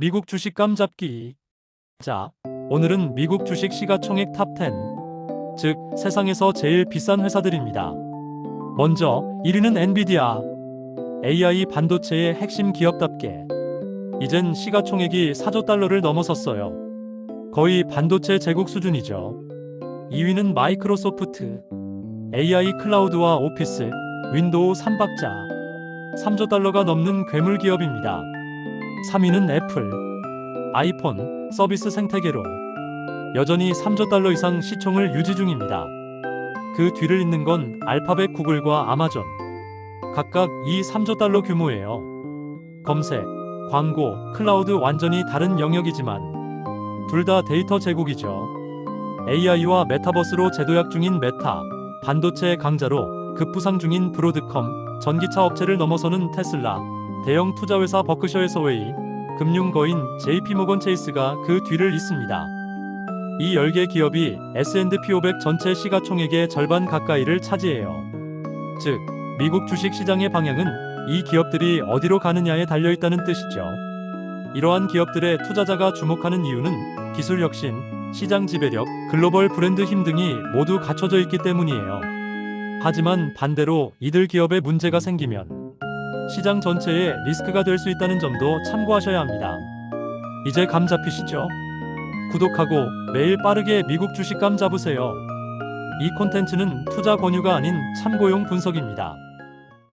미국 주식 깜잡기. 자, 오늘은 미국 주식 시가총액 탑 10. 즉, 세상에서 제일 비싼 회사들입니다. 먼저 1위는 엔비디아. AI 반도체의 핵심 기업답게 이젠 시가총액이 4조 달러를 넘어섰어요. 거의 반도체 제국 수준이죠. 2위는 마이크로소프트. AI 클라우드와 오피스, 윈도우 3박자. 3조 달러가 넘는 괴물 기업입니다. 3위는 애플. 아이폰 서비스 생태계로 여전히 3조 달러 이상 시총을 유지 중입니다. 그 뒤를 잇는 건 알파벳 구글과 아마존. 각각 2, 3조 달러 규모예요. 검색, 광고, 클라우드 완전히 다른 영역이지만 둘 다 데이터 제국이죠. AI와 메타버스로 재도약 중인 메타, 반도체 강자로 급부상 중인 브로드컴, 전기차 업체를 넘어서는 테슬라, 대형 투자회사 버크셔의 서웨이, 금융거인 JP모건 체이스가 그 뒤를 잇습니다. 이 10개 기업이 S&P 500 전체 시가총액의 절반 가까이를 차지해요. 즉, 미국 주식 시장의 방향은 이 기업들이 어디로 가느냐에 달려 있다는 뜻이죠. 이러한 기업들의 투자자가 주목하는 이유는 기술 혁신, 시장 지배력, 글로벌 브랜드 힘 등이 모두 갖춰져 있기 때문이에요. 하지만 반대로 이들 기업에 문제가 생기면 시장 전체에 리스크가 될 수 있다는 점도 참고하셔야 합니다. 이제 감 잡히시죠? 구독하고 매일 빠르게 미국 주식 감 잡으세요. 이 콘텐츠는 투자 권유가 아닌 참고용 분석입니다.